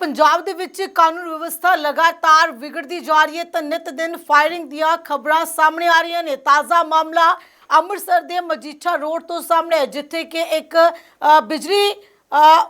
ਪੰਜਾਬ ਦੇ ਵਿੱਚ ਕਾਨੂੰਨ ਵਿਵਸਥਾ ਲਗਾਤਾਰ ਵਿਗੜਦੀ ਜਾ ਰਹੀ ਹੈ ਤਾਂ ਨਿਤ ਦਿਨ ਫਾਇਰਿੰਗ ਦੀਆਂ ਖਬਰਾਂ ਸਾਹਮਣੇ ਆ ਰਹੀਆਂ ਨੇ। ਤਾਜ਼ਾ ਮਾਮਲਾ ਅੰਮ੍ਰਿਤਸਰ ਦੇ ਮਜੀਠਾ ਰੋਡ ਤੋਂ ਸਾਹਮਣੇ ਹੈ, ਜਿੱਥੇ ਕਿ ਇੱਕ ਬਿਜਲੀ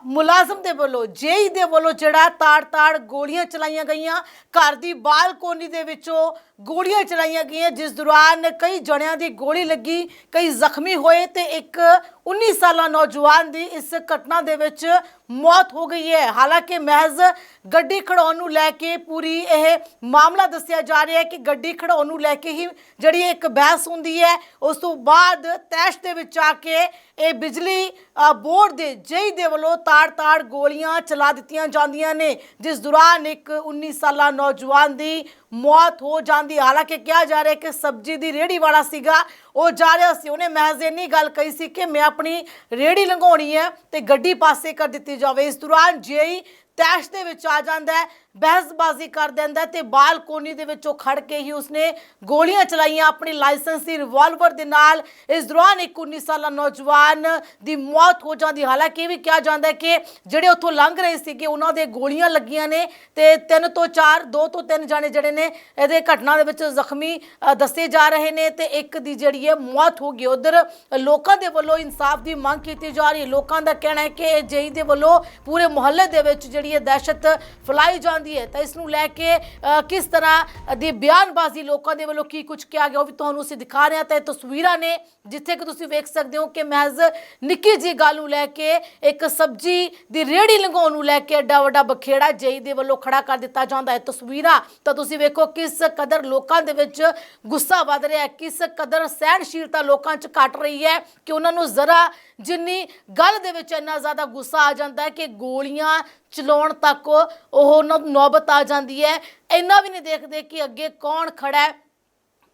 ਮੁਲਾਜ਼ਮ ਦੇ ਵੱਲੋਂ, ਜੇਈ ਦੇ ਵੱਲੋਂ ਜਿਹੜਾ ਤਾੜ-ਤਾੜ ਗੋਲੀਆਂ ਚਲਾਈਆਂ ਗਈਆਂ। ਘਰ ਦੀ ਬਾਲਕੋਨੀ ਦੇ ਵਿੱਚੋਂ ਗੋਲੀਆਂ ਚਲਾਈਆਂ ਗਈਆਂ, ਜਿਸ ਦੌਰਾਨ ਕਈ ਜਣਿਆਂ ਦੀ ਗੋਲੀ ਲੱਗੀ, ਕਈ ਜ਼ਖਮੀ ਹੋਏ ਤੇ ਇੱਕ 19 ਸਾਲਾ ਨੌਜਵਾਨ ਦੀ ਇਸ ਘਟਨਾ ਦੇ ਵਿੱਚ ਮੌਤ ਹੋ ਗਈ ਹੈ। ਹਾਲਾਂਕਿ ਮਹਿਜ਼ ਗੱਡੀ ਖੜਾਉਣ ਨੂੰ ਲੈ ਕੇ ਪੂਰੀ ਇਹ ਮਾਮਲਾ ਦੱਸਿਆ ਜਾ ਰਿਹਾ ਹੈ ਕਿ ਗੱਡੀ ਖੜਾਉਣ ਨੂੰ ਲੈ ਕੇ ਹੀ ਜਿਹੜੀ ਇੱਕ ਬਹਿਸ ਹੁੰਦੀ ਹੈ, ਉਸ ਤੋਂ ਬਾਅਦ ਤੈਸ਼ ਦੇ ਵਿੱਚ ਆ ਕੇ ਇਹ ਬਿਜਲੀ ਬੋਰਡ ਦੇ ਜੇਈ ਦੇ ਵੱਲੋਂ ਤਾੜ-ਤਾੜ ਗੋਲੀਆਂ ਚਲਾ ਦਿੱਤੀਆਂ ਜਾਂਦੀਆਂ ਨੇ, ਜਿਸ ਦੌਰਾਨ ਇੱਕ 19 ਸਾਲਾ ਨੌਜਵਾਨ ਦੀ ਮੌਤ ਹੋ ਜਾਂਦੀ ਹਾਲਾਂਕਿ ਕਿਹਾ ਜਾ ਰਿਹਾ ਕਿ ਸਬਜ਼ੀ ਦੀ ਰੇੜੀ ਵਾਲਾ ਸੀਗਾ ਉਹ ਜਾ ਰਿਹਾ ਸੀ। ਉਹਨੇ ਮਹਿਜ਼ ਇੰਨੀ ਗੱਲ ਕਹੀ ਸੀ ਕਿ ਮੈਂ ਆਪਣੀ ਰੇੜੀ ਲੰਘਾਉਣੀ ਹੈ ਤੇ ਗੱਡੀ ਪਾਸੇ ਕਰ ਦਿੱਤੀ ਜਾਵੇ। ਇਸ ਦੌਰਾਨ ਜੇਈ ਤੈਸ਼ ਦੇ ਵਿੱਚ ਆ ਜਾਂਦਾ ਹੈ, ਬਹਿਸਬਾਜ਼ੀ ਕਰ ਦਿੰਦਾ ਹੈ ਤੇ ਬਾਲਕੋਨੀ ਦੇ ਵਿੱਚੋਂ ਖੜ ਕੇ ਹੀ ਉਸਨੇ ਗੋਲੀਆਂ ਚਲਾਈਆਂ ਆਪਣੀ ਲਾਇਸੈਂਸੀ ਰਿਵਾਲਵਰ ਦੇ ਨਾਲ। ਇਸ ਦੌਰਾਨ ਇੱਕ 19 ਸਾਲਾ ਨੌਜਵਾਨ ਦੀ ਮੌਤ ਹੋ ਜਾਂਦੀ ਹਾਲਾਂਕਿ ਇਹ ਵੀ ਕਿਹਾ ਜਾਂਦਾ ਹੈ ਕਿ ਜਿਹੜੇ ਉੱਥੋਂ ਲੰਘ ਰਹੇ ਸੀਗੇ, ਉਹਨਾਂ ਦੇ ਗੋਲੀਆਂ ਲੱਗੀਆਂ ਨੇ ਤੇ ਤਿੰਨ ਤੋਂ ਚਾਰ, ਦੋ ਤੋਂ ਤਿੰਨ ਜਾਣੇ ਜਿਹੜੇ ਨੇ ਇਹਦੇ ਘਟਨਾ ਦੇ ਵਿੱਚ ਜ਼ਖਮੀ ਦੱਸੇ ਜਾ ਰਹੇ ਨੇ ਤੇ ਇੱਕ ਦੀ ਜਿਹੜੀ ਹੈ ਮੌਤ ਹੋ ਗਈ ਉਧਰ ਲੋਕਾਂ ਦੇ ਵੱਲੋਂ ਇਨਸਾਫ ਦੀ ਮੰਗ ਕੀਤੀ ਜਾ ਰਹੀ ਹੈ। ਲੋਕਾਂ ਦਾ ਕਹਿਣਾ ਹੈ ਕਿ ਜੇਈ ਦੇ ਵੱਲੋਂ ਪੂਰੇ ਮੁਹੱਲੇ ਦੇ ਵਿੱਚ ਜਿਹੜੀ ਹੈ ਦਹਿਸ਼ਤ ਫੈਲਾਈ ਜਾਂਦੀ ਹੈ ਤਾਂ ਇਸ ਨੂੰ ਲੈ ਕੇ ਅ, ਕਿਸ ਤਰ੍ਹਾਂ ਦੀ ਬਿਆਨਬਾਜ਼ੀ ਲੋਕਾਂ ਦੇ ਵੱਲੋਂ ਕੀ ਕੁਝ ਕਿਹਾ ਗਿਆ ਉਹ ਵੀ ਤੁਹਾਨੂੰ ਅਸੀਂ ਦਿਖਾ ਰਹੇ ਹਾਂ। ਤਾਂ ਇਹ ਤਸਵੀਰਾਂ ਨੇ ਜਿੱਥੇ ਕਿ ਤੁਸੀਂ ਵੇਖ ਸਕਦੇ ਹੋ ਕਿ ਮਹਿਜ਼ ਨਿੱਕੀ ਜੀ ਗੱਲ ਨੂੰ ਲੈ ਕੇ ਇੱਕ ਸਬਜ਼ੀ ਦੀ ਰੇੜੀ ਲੰਘਾਉਣ ਨੂੰ ਲੈ ਕੇ ਐਡਾ ਵੱਡਾ ਬਖੇੜਾ ਜੇਈ ਦੇ ਵੱਲੋਂ ਖੜਾ ਕਰ ਦਿੱਤਾ ਜਾਂਦਾ ਹੈ। ਤਸਵੀਰਾਂ ਤਾਂ ਤੁਸੀਂ ਵੇਖੋ ਕਿਸ ਕਦਰ ਲੋਕਾਂ ਦੇ ਵਿੱਚ ਗੁੱਸਾ ਵੱਧ ਰਿਹਾ ਹੈ ਕਿਸ ਕਦਰ ਸਹਿਣਸ਼ੀਲਤਾ ਲੋਕਾਂ 'ਚ ਘਟ ਰਹੀ ਹੈ ਕਿ ਉਹਨਾਂ ਨੂੰ ਜ਼ਰਾ ਜਿੰਨੀ ਗੱਲ ਦੇ ਵਿੱਚ ਇੰਨਾ ਜ਼ਿਆਦਾ ਗੁੱਸਾ ਆ ਜਾਂਦਾ ਹੈ ਕਿ ਗੋਲੀਆਂ ਚਲਾਉਣ ਤੱਕ ਉਹ ਉਹਨਾਂ ਨੂੰ ਨੌਬਤ ਆ ਜਾਂਦੀ ਹੈ। ਇੰਨਾ ਵੀ ਨਹੀਂ ਦੇਖਦੇ ਕਿ ਅੱਗੇ ਕੌਣ ਖੜਾ ਹੈ।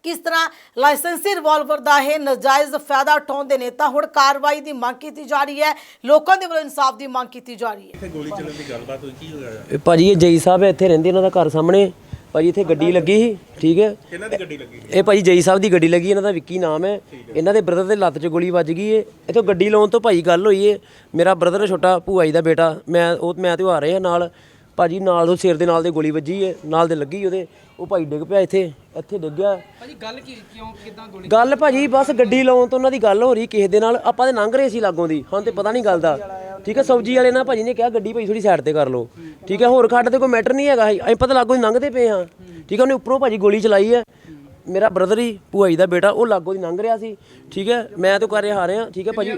ਕਿਸ ਤਰ੍ਹਾਂ ਲਾਇਸੈਂਸੀ ਰਿਵਾਲਵਰ ਦਾ ਇਹ ਨਜਾਇਜ਼ ਫਾਇਦਾ ਉਠਾਉਂਦੇ ਨੇ ਤਾਂ ਹੁਣ ਕਾਰਵਾਈ ਦੀ ਮੰਗ ਕੀਤੀ ਜਾ ਰਹੀ ਹੈ। ਲੋਕਾਂ ਦੇ ਵੱਲੋਂ ਇਨਸਾਫ ਦੀ ਮੰਗ ਕੀਤੀ ਜਾ ਰਹੀ ਹੈ। ਇੱਥੇ ਗੋਲੀ ਚੱਲਣ ਦੀ ਗੱਲਬਾਤ ਹੋਈ ਕੀ ਹੋਇਆ? ਇਹ ਭਾਜੀ ਇਹ ਜਈ ਸਾਹਿਬ ਇੱਥੇ ਰਹਿੰਦੇ ਇਹਨਾਂ ਦਾ ਘਰ ਸਾਹਮਣੇ। ਭਾਜੀ ਇੱਥੇ ਗੱਡੀ ਲੱਗੀ ਸੀ ਠੀਕ ਹੈ? ਕਿਹਨਾਂ ਦੀ ਗੱਡੀ ਲੱਗੀ? ਇਹ ਭਾਜੀ ਜਈ ਸਾਹਿਬ ਦੀ ਗੱਡੀ ਲੱਗੀ ਇਹਨਾਂ ਦਾ ਵਿੱਕੀ ਨਾਮ ਹੈ। ਇਹਨਾਂ ਦੇ ਬ੍ਰਦਰ ਦੇ ਲੱਤ 'ਚ ਗੋਲੀ ਵੱਜ ਗਈ ਏ। ਇਥੋਂ ਗੱਡੀ ਲਾਉਣ ਤੋਂ ਭਾਈ ਗੱਲ ਹੋਈ ਏ। ਮੇਰਾ ਬ੍ਰਦਰ ਛੋਟਾ ਭੂਆ ਜੀ ਦਾ ਬੇਟਾ ਮੈਂ ਉਹ ਮੈਂ ਤੇ ਉਹ ਆ ਰਹੇ ਆ ਨਾਲ। ਭਾਜੀ ਨਾਲ ਉਹ ਸਿਰ ਦੇ ਨਾਲ ਦੇ ਗੋਲੀ ਵੱਜੀ ਏ ਨਾਲ ਦੇ ਲੱਗੀ ਉਹਦੇ। ਉਹ ਭਾਈ ਡਿੱਗ ਪਿਆ ਇੱਥੇ ਇੱਥੇ ਡਿੱਗ ਗਿਆ ਭਾਜੀ ਗੱਲ ਕੀ ਕਿਉਂ ਕਿਦਾਂ ਗੋਲੀ ਗੱਲ ਭਾਜੀ ਬਸ ਗੱਡੀ ਲਾਉਣ ਤੋਂ ਉਹਨਾਂ ਦੀ ਗੱਲ ਹੋ ਰਹੀ ਕਿਸੇ ਦੇ ਨਾਲ। ਆਪਾਂ ਤੇ ਲੰਘ ਰਹੇ ਸੀ ਲਾਗੋਂ ਦੀ ਹਾਂ ਤੇ ਪਤਾ ਨਹੀਂ ਗੱਲ ਦਾ। ਠੀਕ ਹੈ ਸਬਜੀ ਵਾਲੇ ਨਾਲ ਭਾਜੀ ਨੇ ਕਿਹਾ ਗੱਡੀ ਭਾਈ ਥੋੜੀ ਸਾਈਡ ਤੇ ਕਰ ਲਓ। ਠੀਕ ਹੈ ਹੋਰ ਖੱਡ ਤੇ ਕੋਈ ਮੈਟਰ ਨਹੀਂ ਹੈਗਾ। ਅਸੀਂ ਪਤਾ ਲਾਗੋਂ ਦੀ ਲੰਘਦੇ ਪਏ ਹਾਂ। ਠੀਕ ਹੈ ਉਹਨੇ ਉੱਪਰੋਂ ਭਾਜੀ ਗੋਲੀ ਚਲਾਈ ਹੈ। ਮੇਰਾ ਬ੍ਰਦਰ ਹੀ ਭੂਆ ਦਾ ਬੇਟਾ ਉਹ ਲਾਗੋ ਦੀ ਲੰਘ ਰਿਹਾ ਸੀ। ਠੀਕ ਹੈ? ਮੈਂ ਤਾਂ ਕਰ ਰਿਹਾ ਆ ਰਿਹਾ ਠੀਕ ਹੈ ਭਾਜੀ?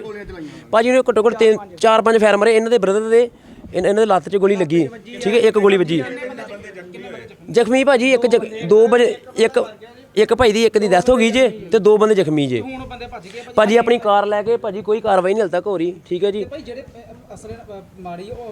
ਭਾਜੀ ਨੇ ਘੱਟੋ ਘੱਟ ਤਿੰਨ ਚਾਰ ਪੰਜ ਫੈਰ ਮਾਰੇ। ਇਹਨਾਂ ਦੇ ਬ੍ਰਦਰ ਦੇ ਇਹਨਾਂ ਦੇ ਲੱਤ 'ਚ ਗੋਲੀ ਲੱਗੀ। ਠੀਕ ਹੈ? ਇੱਕ ਗੋਲੀ ਵੱਜੀ। ਜ਼ਖਮੀ ਭਾਜੀ ਇੱਕ ਜ਼ਖ- ਦੋ ਵਜੇ ਇੱਕ ਇੱਕ ਭਾਈ ਦੀ ਇੱਕ ਦੀ ਡੈਥ ਹੋ ਗਈ ਜੇ ਤੇ ਦੋ ਬੰਦੇ ਜ਼ਖਮੀ ਜੇ। ਹੁਣ ਬੰਦੇ ਭਾਜੀ ਆਪਣੀ ਕਾਰ ਲੈ ਕੇ ਭਾਜੀ ਕੋਈ ਕਾਰਵਾਈ ਨਹੀਂ ਹਲ ਤੱਕ ਹੋ ਰਹੀ। ਠੀਕ ਹੈ ਜੀ? ਭਾਈ ਜਿਹੜੇ ਅ, ਅਸਲ ਉਹ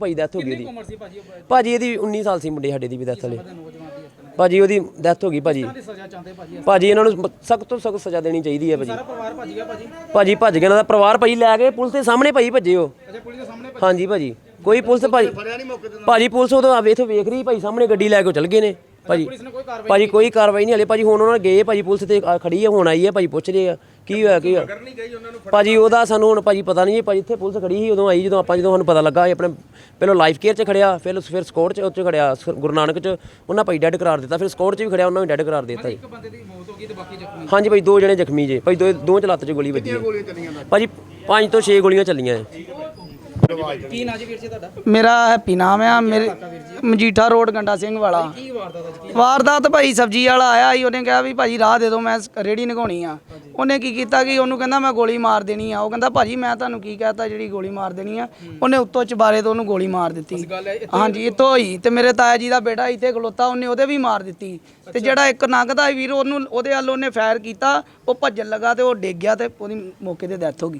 ਭਾਈ ਡੈਥ ਹੋ ਗਈ ਉਹਦੀ। ਉਮਰ ਸੀ ਭਾਜੀ ਉਹ ਭਾਜੀ? ਇਹਦੀ 19 ਸਾਲ ਸੀ ਮੁੰਡੇ ਸਾਡੇ ਦੀ ਵੀ ਡੈਥ ਹਲੇ ਨੌਜਵਾਨ ਦੀ ਇਸ ਤਰ੍ਹਾਂ ਭਾਜੀ ਉਹਦੀ ਡੈਥ ਹੋ ਗਈ ਭਾਜੀ। ਦੀ ਸਜ਼ਾ ਚਾਹੁੰਦੇ ਭਾਜੀ ਭਾਜੀ ਇਹਨਾਂ ਨੂੰ ਸਖਤ ਤੋਂ ਸਖਤ ਸਜ਼ਾ ਦੇਣੀ ਚਾਹੀਦੀ ਹੈ ਭਾਜੀ। ਸਾਰਾ ਪਰਿਵਾਰ ਭੱਜ ਗਿਆ ਭਾਜੀ? ਭਾਜੀ ਭੱਜ ਗਏ ਇਹਨਾਂ ਦਾ ਪਰਿਵਾਰ ਭਾਜੀ ਲੈ ਕੇ ਪੁਲਿਸ ਦੇ ਸਾਹਮਣੇ ਭਾਜੀ ਭੱਜੇ ਉਹ। ਅੱਛਾ ਪੁਲਿਸ ਦੇ ਸਾਹਮਣੇ ਹਾਂਜੀ ਭਾਜੀ ਕੋਈ ਪੁਲਿਸ ਭਾਜੀ ਭਾਜੀ ਪੁਲਿਸ ਉਦੋਂ ਆਵੇ ਇਥੋਂ ਵੇਖ ਰਹੀ ਭਾਈ ਸਾਹਮਣੇ ਗੱਡੀ ਲੈ ਕੇ ਉਹ ਚਲ ਗਏ ਨੇ। ਭਾਜੀ ਪੁਲਿਸ ਨੇ ਕੋਈ ਕਾਰਵਾਈ ਭਾਜੀ ਕੋਈ ਕਾਰਵਾਈ ਨਹੀਂ ਹਲੇ ਭਾਜੀ ਹੁਣ ਉਹਨਾਂ ਨੇ ਗਏ ਭਾਜੀ ਪੁਲਿਸ ਤੇ ਆ ਖੜੀ ਹੈ ਹੁਣ ਆਈ ਹੈ ਭਾਜੀ ਪੁੱਛ ਰਹੇ ਆ। ਕੀ ਹੋਇਆ ਕੀ ਹੋਇਆ? ਨਹੀਂ ਗਈ ਉਹਨਾਂ ਨੂੰ ਭਾਜੀ, ਉਹਦਾ ਸਾਨੂੰ ਹੁਣ ਭਾਜੀ ਪਤਾ ਨਹੀਂ ਜੀ, ਭਾਜੀ ਇੱਥੇ ਪੁਲਿਸ ਖੜੀ ਸੀ, ਉਦੋਂ ਆਈ ਜਦੋਂ ਆਪਾਂ ਜਦੋਂ ਸਾਨੂੰ ਪਤਾ ਲੱਗਾ, ਇਹ ਆਪਣੇ ਪਹਿਲਾਂ ਲਾਈਫ ਕੇਅਰ 'ਚ ਖੜਿਆ, ਫਿਰ ਫਿਰ ਸਕੋਟ 'ਚ ਉੱਚ ਖੜਿਆ, ਸ- ਗੁਰੂ ਨਾਨਕ 'ਚ, ਉਹਨਾਂ ਭਾਈ ਡੈਡ ਕਰਾਰ ਦਿੱਤਾ, ਫਿਰ ਸਕੋਟ 'ਚ ਵੀ ਖੜਿਆ, ਉਹਨਾਂ ਵੀ ਡੈਡ ਕਰਾਰ ਦਿੱਤਾ ਜੀ। ਇੱਕ ਬੰਦੇ ਦੀ ਮੌਤ ਹੋ ਗਈ ਤੇ ਬਾਕੀ ਜ਼ਖਮੀ ਹਾਂਜੀ ਭਾਈ, ਦੋ ਜਣੇ ਜ਼ਖਮੀ ਜੇ, ਭਾਈ ਦੋ ਦੋ ਚ ਲੱਤ 'ਚ ਗੋਲੀ ਵੱਜੀ ਹੈ। ਭਾਜੀ, ਪੰਜ ਤੋਂ 6 ਗੋਲੀਆਂ ਚੱਲੀਆਂ ਹੈ ਕੀ ਨਾਂ ਜੀ ਵੀਰ ਜੀ ਤੁਹਾਡਾ? ਮੇਰਾ ਹੈਪੀ ਨਾਮ ਆ ਮੇਰੇ ਮਜੀਠਾ ਰੋਡ ਗੰਡਾ ਸਿੰਘ ਵਾਲਾ। ਕੀ ਵਾਰਦਾਤ ਅੱਜ ਕੀ ਵਾਰਦਾਤ ਭਾਈ ਸਬਜੀ ਵਾਲਾ ਆਇਆ ਸੀ ਉਹਨੇ ਕਿਹਾ ਵੀ ਭਾਜੀ ਰਾਹ ਦੇ ਦਿਓ ਮੈਂ ਰੇੜੀ ਨਗਾਉਣੀ ਆ। ਉਹਨੇ ਕੀ ਕੀਤਾ ਕਿ ਉਹਨੂੰ ਕਹਿੰਦਾ ਮੈਂ ਗੋਲੀ ਮਾਰ ਦੇਣੀ ਆ। ਉਹ ਕਹਿੰਦਾ ਭਾਜੀ ਮੈਂ ਤੁਹਾਨੂੰ ਕੀ ਕਹਤਾ ਜਿਹੜੀ ਗੋਲੀ ਮਾਰ ਦੇਣੀ ਆ ਉਹਨੇ ਉੱਤੋਂ ਚਬਾਰੇ ਤੋਂ ਉਹਨੂੰ ਗੋਲੀ ਮਾਰ ਦਿੱਤੀ। ਹਾਂਜੀ ਇੱਥੋਂ ਹੋਈ ਤੇ ਮੇਰੇ ਤਾਇਆ ਜੀ ਦਾ ਬੇਟਾ ਇੱਥੇ ਖਲੋਤਾ ਉਹਨੇ ਉਹਦੇ ਵੀ ਮਾਰ ਦਿੱਤੀ। ਤੇ ਜਿਹੜਾ ਇੱਕ ਨੰਗਦਾ ਵੀਰ ਉਹਨੂੰ ਉਹਦੇ ਵੱਲ ਉਹਨੇ ਫਾਇਰ ਕੀਤਾ ਉਹ ਭੱਜਣ ਲੱਗਾ ਤੇ ਉਹ ਡਿੱਗ ਗਿਆ ਤੇ ਉਹਦੀ ਮੌਕੇ ਤੇ ਡੈਥ ਹੋ ਗਈ।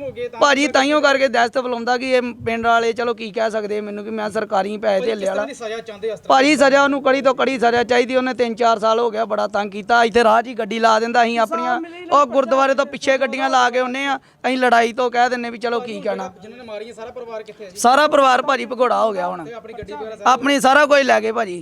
ਹੋ ਗਏ ਤਾਂ ਭਾਜੀ ਤਾਈਓ ਕਰਕੇ ਦਹਿਸ਼ਤ ਬੁਲਾਉਂਦਾ ਕਿ ਇਹ ਪਿੰਡ ਵਾਲੇ ਚਲੋ ਕੀ ਕਹਿ ਸਕਦੇ ਮੈਨੂੰ ਕਿ ਮੈਂ ਸਰਕਾਰੀ ਪੈਸੇ ਧੇਲੇ ਵਾਲਾ। ਦੀ ਸਜ਼ਾ ਚਾਹੁੰਦੇ ਭਾਜੀ ਸਜ਼ਾ ਉਹਨੂੰ ਕੜੀ ਤੋਂ ਕੜੀ ਸਜ਼ਾ ਚਾਹੀਦੀ ਉਹਨੇ 3-4 ਸਾਲ ਹੋ ਗਿਆ ਬੜਾ ਤੰਗ ਕੀਤਾ ਇੱਥੇ ਰਾਹ 'ਚ ਹੀ ਗੱਡੀ ਲਾ ਦਿੰਦਾ ਅਸੀਂ ਆਪਣੀਆਂ ਉਹ ਗੁਰਦੁਆਰੇ ਤੋਂ ਪਿੱਛੇ ਗੱਡੀਆਂ ਲਾ ਕੇ ਉਹਨੇ ਆ ਅਸੀਂ ਲੜਾਈ ਤੋਂ ਕਹਿ ਦਿੰਨੇ ਵੀ ਚਲੋ ਕੀ ਕਹਿਣਾ। ਜਿਨ੍ਹਾਂ ਨੇ ਮਾਰੀ ਹੈ ਸਾਰਾ ਪਰਿਵਾਰ ਕਿੱਥੇ ਹੈ ਜੀ? ਸਾਰਾ ਪਰਿਵਾਰ ਭਾਜੀ ਭਗੋੜਾ ਹੋ ਗਿਆ ਹੁਣ। ਆਪਣੀ ਗੱਡੀ ਵਗੈਰਾ ਆਪਣੀ ਸਾਰਾ ਕੁਝ ਲੈ ਗਏ ਭਾਜੀ।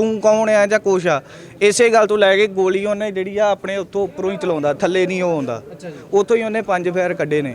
ਤੂੰ ਕੌਣ ਆ ਜਾਂ ਕੁਛ ਆ? ਇਸੇ ਗੱਲ ਤੋਂ ਲੈ ਕੇ ਗੋਲੀ ਉਹਨੇ ਜਿਹੜੀ ਆ ਆਪਣੇ ਉੱਥੋਂ ਉੱਪਰੋਂ ਹੀ ਚਲਾਉਂਦਾ ਥੱਲੇ ਨਹੀਂ ਉਹ ਆਉਂਦਾ। ਉੱਥੋਂ ਹੀ ਉਹਨੇ ਪੰਜ ਫੇਰ ਕੱਢੇ ਨੇ।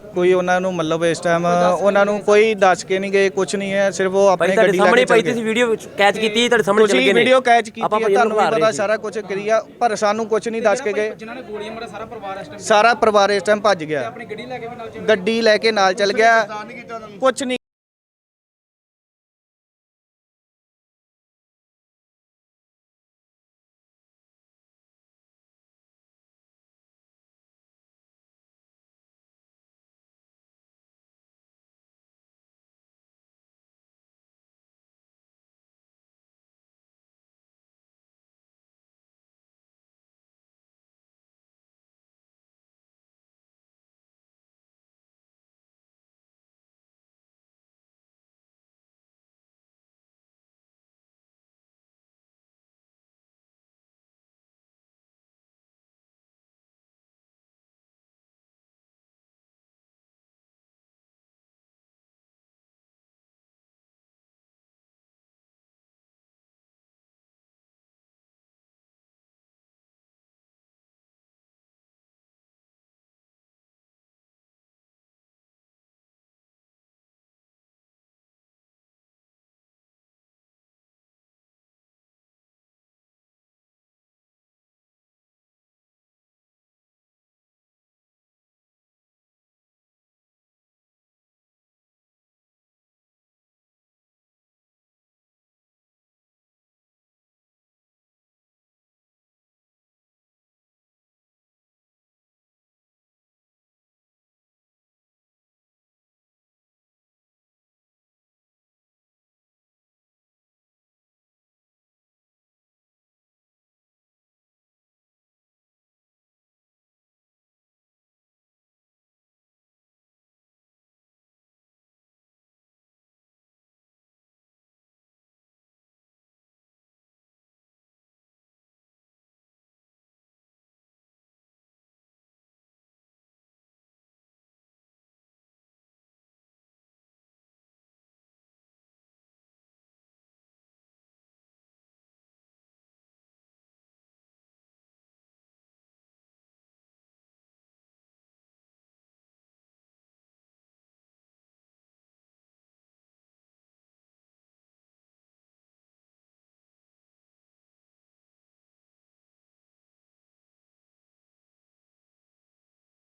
ਕੋਈ ਉਹਨਾਂ ਨੂੰ ਮਤਲਬ ਇਸ ਟਾਈਮ ਉਹਨਾਂ ਨੂੰ ਕੋਈ ਦੱਸ ਕੇ ਨਹੀਂ ਗਏ ਕੁਝ ਨਹੀਂ ਹੈ ਸਿਰਫ ਉਹ ਭਾਜੀ ਆਪਣੇ ਤੁਹਾਡੇ ਗੱਡੀ ਲੈ ਸਾਹਮਣੇ ਕੇ ਪਈ ਚੱਲ ਤੁਸੀਂ ਗਏ ਵੀਡੀਓ ਕੈਚ ਕੀਤੀ ਤੁਹਾਡੇ ਸਾਹਮਣੇ ਚੱਲ ਗਏ ਤੁਸੀਂ ਵੀਡੀਓ ਕੈਚ ਕੀਤੀ ਆਪਾਂ ਹੈ ਤੁਹਾਨੂੰ ਵੀ ਪਤਾ। ਸਾਰਾ ਕੁਝ ਕਰੀਆ ਪਰ ਸਾਨੂੰ ਕੁਝ ਨਹੀਂ ਦੱਸ ਕੇ ਗਏ। ਜਿਨ੍ਹਾਂ ਨੇ ਗੋਲੀਆਂ ਮਾਰਿਆ ਸਾਰਾ ਪਰਿਵਾਰ ਇਸ ਟਾਈਮ ਸਾਰਾ ਪਰਿਵਾਰ ਇਸ ਟਾਈਮ ਭੱਜ ਗਿਆ। ਆਪਣੀ ਗੱਡੀ ਲੈ ਕੇ ਵੀ ਨਾਲ ਚੱਲ ਗੱਡੀ ਲੈ ਕੇ ਨਾਲ ਚੱਲ ਗਿਆ। ਕੁਝ ਨਹੀਂ